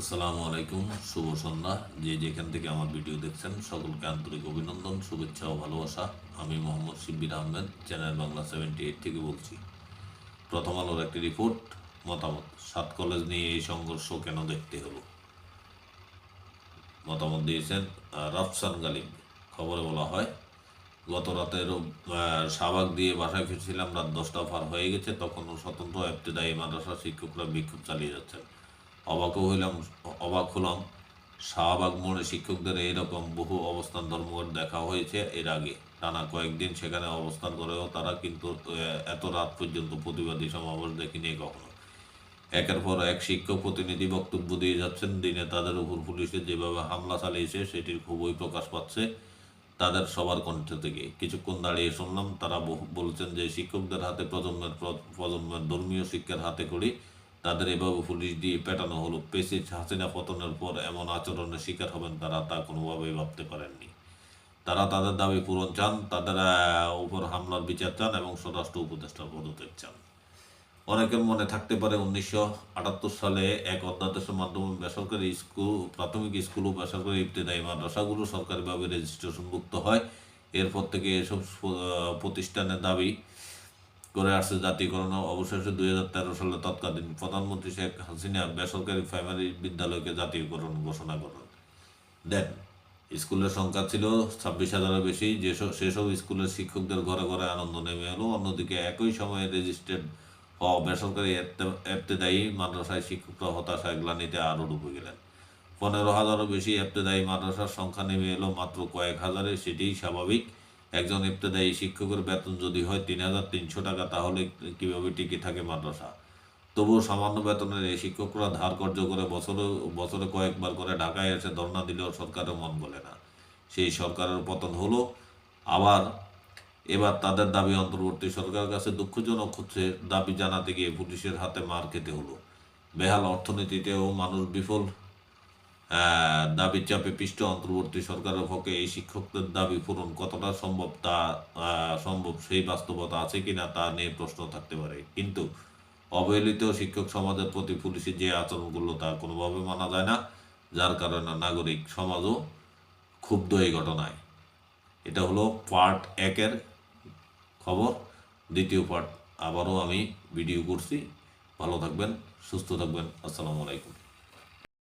আসসালামু আলাইকুম, শুভ সন্ধ্যা। যে যেখান থেকে আমার ভিডিও দেখছেন, সকলকে আন্তরিক অভিনন্দন, শুভেচ্ছা ও ভালোবাসা। আমি Mohammad Shibbir Ahmed, channel Bangla seventy eight থেকে বলছি। প্রথম আলোর একটি রিপোর্ট মতামত। সাত কলেজ নিয়ে এই সংঘর্ষ কেন দেখতে হলো? মতামত দিয়েছেন রাফসান গালিব। খবরে বলা হয়, গত রাতের শাহবাগ দিয়ে বাসায় ফিরছিলাম, রাত দশটা পার হয়ে গেছে, তখনও স্বতন্ত্র এফতেদায়ী মাদ্রাসা শিক্ষকরা বিক্ষোভ চালিয়ে যাচ্ছেন। অবাকও হইলাম, অবাক হলাম। শাহবাগ মোড়ে শিক্ষকদের এইরকম বহু অবস্থান ধর্মঘট দেখা হয়েছে এর আগে। টানা কয়েকদিন সেখানে অবস্থান করেও তারা কিন্তু এত রাত পর্যন্ত প্রতিবাদী সমাবেশ দেখিনি কখনো। একের পর এক শিক্ষক প্রতিনিধি বক্তব্য দিয়ে যাচ্ছেন, দিনে তাদের উপর পুলিশে যেভাবে হামলা চালিয়েছে সেটির খুবই প্রকাশ পাচ্ছে তাদের সবার কণ্ঠ থেকে। কিছুক্ষণ দাঁড়িয়ে শুনলাম, তারা বলছেন যে শিক্ষকদের হাতে প্রজন্মের প্রজন্মের ধর্মীয় শিক্ষার হাতে করি তাদের এভাবে পুলিশ দিয়ে পেটানো হলো। পেসি হাসিনা পতনের পর এমন আচরণের শিকার হবেন তারা তা কোনোভাবেই ভাবতে পারেননি। তারা তাদের দাবি পূরণ চান, তাদের উপর হামলার বিচার চান এবং স্বরাষ্ট্র উপদেষ্টার পদত্যাগ চান। অনেকের মনে থাকতে পারে উনিশশো আটাত্তর সালে এক অধ্যাদেশের মাধ্যমে বেসরকারি স্কুল, প্রাথমিক স্কুল ও বেসরকারি ইবতেদায়ী মাদ্রাসাগুলো সরকারিভাবে রেজিস্ট্রেশনভুক্ত হয়। এরপর থেকে এসব প্রতিষ্ঠানের দাবি করে আসছে জাতীয়করণ অবশেষে দুই হাজার তেরো সালে তৎকালীন প্রধানমন্ত্রী শেখ হাসিনা বেসরকারি প্রাইমারি বিদ্যালয়কে জাতীয়করণ ঘোষণা করেন দেন, স্কুলের সংখ্যা ছিল ছাব্বিশ হাজারের বেশি। যেসব, সেসব স্কুলের শিক্ষকদের ঘরে ঘরে আনন্দ নেমে এলো। অন্যদিকে একই সময়ে রেজিস্ট্রেড হওয়া বেসরকারি এফতেদায়ী মাদ্রাসায় শিক্ষকরা হতাশায় গ্লানিতে আরও ডুবে গেলেন। পনেরো হাজারও বেশি এফতেদায়ী মাদ্রাসার সংখ্যা নেমে এলো মাত্র কয়েক হাজারে সেটিই স্বাভাবিক। একজন ইবতদায়ী শিক্ষকের বেতন যদি হয় তিন হাজার তিনশো টাকা, তাহলে কীভাবে টিকে থাকে মাদ্রাসা? তবুও সামান্য বেতনের এই শিক্ষকরা ধার কর্য করে বছরে বছরে কয়েকবার করে ঢাকায় এসে ধর্ণা দিলেও সরকারের মন বলে না। সেই সরকারের পতন হলো, আবার এবার তাদের দাবি অন্তর্বর্তী সরকারের কাছে দুঃখজনক হচ্ছে, দাবি জানাতে গিয়ে পুলিশের হাতে মার খেতে হলো। বেহাল অর্থনীতিতেও মানুষ বিফল দাবির চাপে পিষ্ট অন্তর্বর্তী সরকারের পক্ষে এই শিক্ষকদের দাবি পূরণ কতটা সম্ভব তা সম্ভব সেই বাস্তবতা আছে কিনা তা নিয়ে প্রশ্ন থাকতে পারে। কিন্তু অবহেলিত শিক্ষক সমাজের প্রতি পুলিশের যে আচরণগুলো তা কোনোভাবে মানা যায় না, যার কারণে নাগরিক সমাজও ক্ষুব্ধ এই ঘটনায়। এটা হলো পার্ট একের খবর। দ্বিতীয় পার্ট আবারও আমি ভিডিও করছি। ভালো থাকবেন, সুস্থ থাকবেন। আসসালামু আলাইকুম।